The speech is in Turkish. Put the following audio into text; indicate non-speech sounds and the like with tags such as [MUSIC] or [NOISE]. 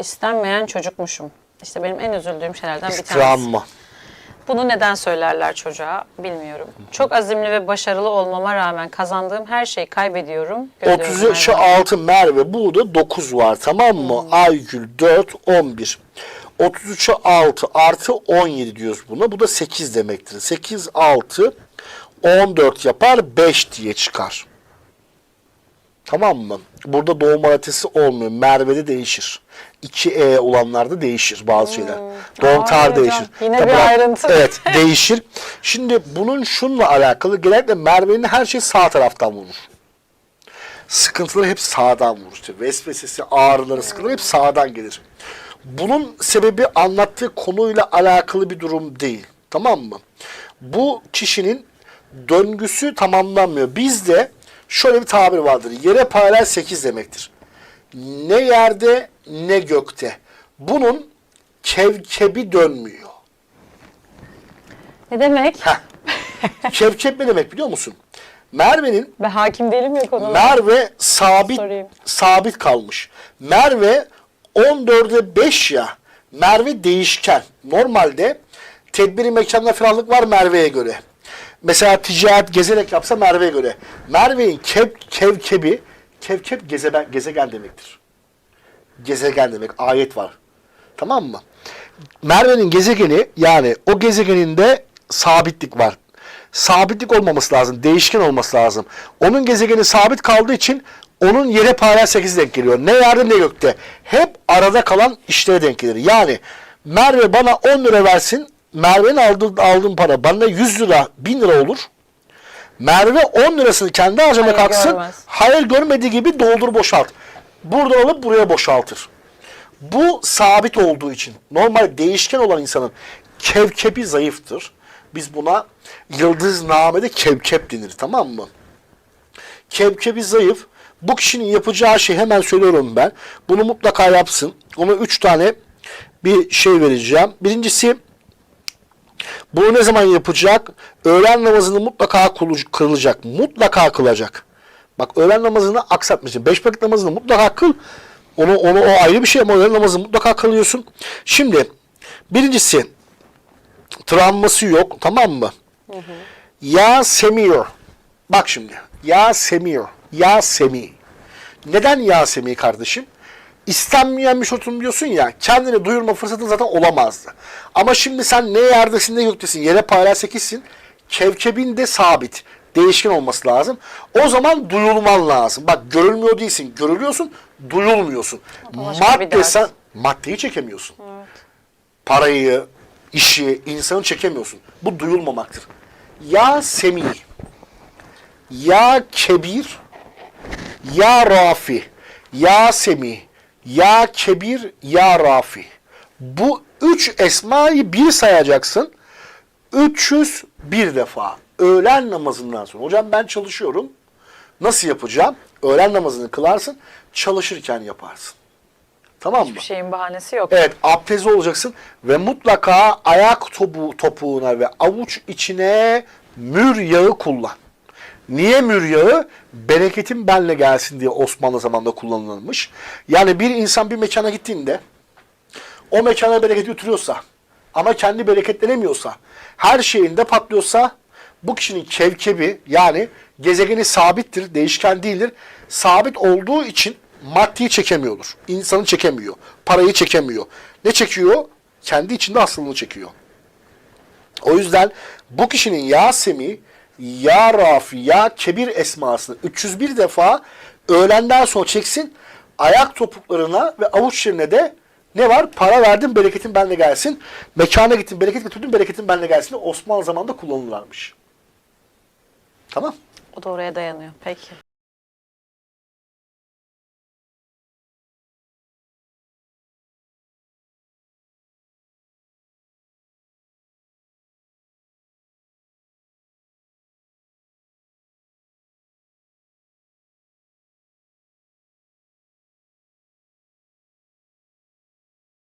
İstenmeyen çocukmuşum. İşte benim en üzüldüğüm şeylerden bir tanesi. Travma. Bunu neden söylerler çocuğa bilmiyorum. Çok azimli ve başarılı olmama rağmen kazandığım her şeyi kaybediyorum. Görüyorum 33'e her zaman. 6 Merve. Burada 9 var tamam mı? Aygül 4, 11. 33'e 6 artı 17 diyoruz buna. Bu da 8 demektir. 8, 6, 14 yapar 5 diye çıkar. Tamam mı? Burada doğum haritesi olmuyor. Merve'de değişir. 2E olanlarda değişir bazı şeyler. Doğum Vay tarihi değişir. yine Tabii bir ayrıntı. Evet [LAUGHS] değişir. Şimdi bunun şunla alakalı genellikle Merve'nin her şey sağ taraftan vurur. Sıkıntıları hep sağdan vurur. İşte vesvesesi, ağrıları, sıkıntıları hep sağdan gelir. Bunun sebebi anlattığı konuyla alakalı bir durum değil. Tamam mı? Bu kişinin döngüsü tamamlanmıyor. Bizde şöyle bir tabir vardır. Yere paralel 8 demektir. Ne yerde ne gökte. Bunun kevkebi dönmüyor. Ne demek? Heh. Kevkep ne demek biliyor musun? Merve'nin Ben hakim değilim ya konulara. Merve sabit Sorayım. sabit kalmış. Merve 14'e 5 ya. Merve değişken. Normalde tedbiri mekanda ferahlık var Merve'ye göre. Mesela ticaret gezerek yapsa Merve'ye göre. Merve'nin kev, kevkebi kevkep gezegen, gezegen demektir. Gezegen demek. Ayet var. Tamam mı? Merve'nin gezegeni yani o gezegeninde sabitlik var. Sabitlik olmaması lazım. Değişken olması lazım. Onun gezegeni sabit kaldığı için onun yere paralel 8 denk geliyor. Ne yerde ne gökte. Hep arada kalan işlere denk gelir. Yani Merve bana 10 lira versin. Merve'nin aldığı, aldığım para bana 100 lira 1000 lira olur. Merve 10 lirasını kendi harcamaya Hayır kalksın. görmez. Hayır görmediği gibi doldur boşalt. Buradan alıp buraya boşaltır. Bu sabit olduğu için normal değişken olan insanın kevkebi zayıftır. Biz buna yıldıznamede kevkep denir tamam mı? Kevkebi zayıf. Bu kişinin yapacağı şey hemen söylüyorum ben. Bunu mutlaka yapsın. Ona üç tane bir şey vereceğim. Birincisi bunu ne zaman yapacak? Öğlen namazını mutlaka kılacak. Mutlaka kılacak. Bak öğlen namazını aksatmışsın. Beş vakit namazını mutlaka kıl. Onu, onu o ayrı bir şey ama öğlen namazını mutlaka kılıyorsun. Şimdi birincisi travması yok tamam mı? Ya semiyor. Bak şimdi. Ya semiyor. Ya semi. Neden ya semi kardeşim? İstenmeyen bir diyorsun ya kendini duyurma fırsatın zaten olamazdı. Ama şimdi sen ne yerdesin ne göktesin yere paralel sekizsin. Kevkebin de sabit. Değişken olması lazım. O zaman duyulman lazım. Bak görülmüyor değilsin. Görülüyorsun, duyulmuyorsun. Madde sen maddeyi çekemiyorsun. Parayı, işi, insanı çekemiyorsun. Bu duyulmamaktır. Ya semi, ya kebir, ya rafi, ya semi, ya kebir, ya rafi. Bu üç esmayı bir sayacaksın. 301 defa. Öğlen namazından sonra. Hocam ben çalışıyorum. Nasıl yapacağım? Öğlen namazını kılarsın. Çalışırken yaparsın. Tamam mı? Bir şeyin bahanesi yok. Evet abdestli olacaksın ve mutlaka ayak topu, topuğuna ve avuç içine mür yağı kullan. Niye mür yağı? Bereketin benle gelsin diye Osmanlı zamanında kullanılmış. Yani bir insan bir mekana gittiğinde o mekana bereket götürüyorsa ama kendi bereketlenemiyorsa, her şeyinde patlıyorsa bu kişinin kevkebi yani gezegeni sabittir, değişken değildir. Sabit olduğu için maddeyi çekemiyordur. İnsanı çekemiyor. Parayı çekemiyor. Ne çekiyor? Kendi içinde hastalığını çekiyor. O yüzden bu kişinin ya semi, ya rafi, ya kebir esmasını 301 defa öğlenden sonra çeksin. Ayak topuklarına ve avuç yerine de ne var? Para verdim, bereketin benle gelsin. Mekana gittim, bereket götürdüm, bereketin benle gelsin. Osmanlı zamanında kullanılırlarmış. Tamam. O da oraya dayanıyor. Peki.